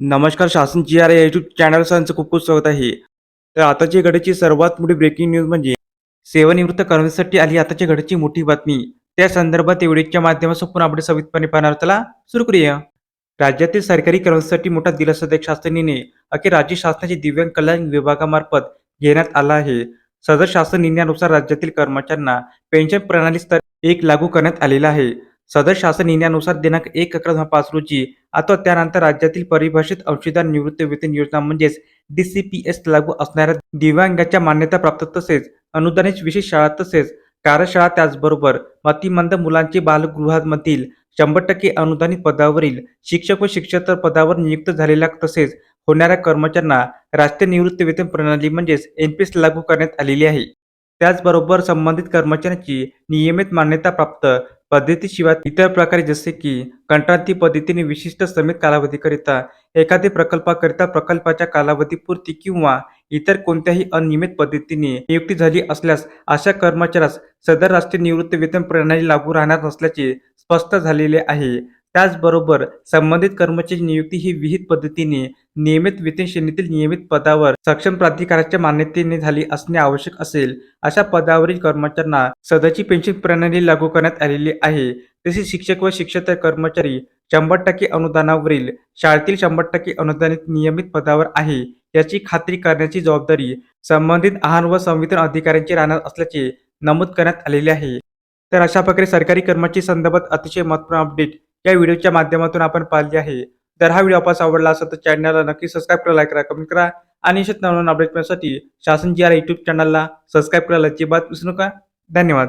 नमस्कार शासन G R या युट्यूब चॅनल सरांचं खूप खूप स्वागत आहे. तर आताची घडीची सर्वात मोठी ब्रेकिंग न्यूज म्हणजे सेवानिवृत्त करण्यासाठी आली आताच्या घडीची मोठी बातमी. त्या संदर्भात एवढीच्या माध्यमातून पुन्हा आपण सविस्तरपणे पाहणार त्याला सुरू करूया. राज्यातील सरकारी कर्मचाऱ्यांसाठी मोठा दिलासादायक शासन निर्णय अखेर राज्य शासनाचे दिव्यांग कल्याण विभागामार्फत घेण्यात आला आहे. सदर शासन निर्णयानुसार राज्यातील कर्मचाऱ्यांना पेन्शन प्रणाली स्तर एक लागू करण्यात आलेला आहे. सदर शासन निर्णयानुसार दिनांक एक अकरा दोन पाच रोजी अथवा त्यानंतर राज्यातील परिभाषित अंशदार निवृत्ती वेतन योजना म्हणजेच डी सी पी एस लागू असणाऱ्या दिव्यांगाच्या मान्यताप्राप्त तसेच अनुदानित विशेष शाळा तसेच कार्यशाळा त्याचबरोबर मतिमंद मुलांचे बालगृहांमधील शंभर टक्के अनुदानित पदावरील शिक्षक व शिक्षकतर पदावर नियुक्त झालेल्या तसेच होणाऱ्या कर्मचाऱ्यांना राष्ट्रीय निवृत्ती वेतन प्रणाली म्हणजेच एनपीएस लागू करण्यात आलेली आहे. त्याचबरोबर संबंधित कर्मचाऱ्यांची नियमित मान्यता प्राप्त पद्धतीशिवाय इतर प्रकारे जसे की कंत्राटी पद्धतीने विशिष्ट समित कालावधीकरिता एखाद्या प्रकल्पाकरिता प्रकल्पाच्या कालावधीपुरती किंवा इतर कोणत्याही अनियमित पद्धतीने नियुक्ती झाली असल्यास अशा कर्मचाऱ्यास सदर राष्ट्रीय निवृत्ती वेतन प्रणाली लागू राहणार नसल्याचे स्पष्ट झालेले आहे. त्याचबरोबर संबंधित कर्मचारी नियुक्ती ही विहित पद्धतीने नियमित वेतन श्रेणीतील नियमित पदावर सक्षम प्राधिकाराच्या मान्यतेने झाली असणे आवश्यक असेल अशा पदावरील कर्मचाऱ्यांना सध्याची पेन्शन प्रणाली लागू करण्यात आलेली आहे. तसेच शिक्षक व शिक्षक कर्मचारी शंभर टक्के अनुदानावरील शाळेतील शंभर टक्के अनुदानित नियमित पदावर आहे याची खात्री करण्याची जबाबदारी संबंधित आहार व संविधान अधिकाऱ्यांची राहणार असल्याचे नमूद करण्यात आलेले आहे. तर अशा प्रकारे सरकारी कर्मचारी संदर्भात अतिशय महत्त्वपूर्ण अपडेट या व्हिडिओच्या माध्यमातून आपण पाहिली आहे. तर हा व्हिडिओ आपल्याला आवडला असेल तर चॅनलला नक्की सबस्क्राईब करा लाईक करा कमेंट करा आणि अशाच नवीन अपडेट मिळण्यासाठी शासन जी आर युट्यूब चॅनलला सबस्क्राईब करायला अजिबात विसरू नका. धन्यवाद.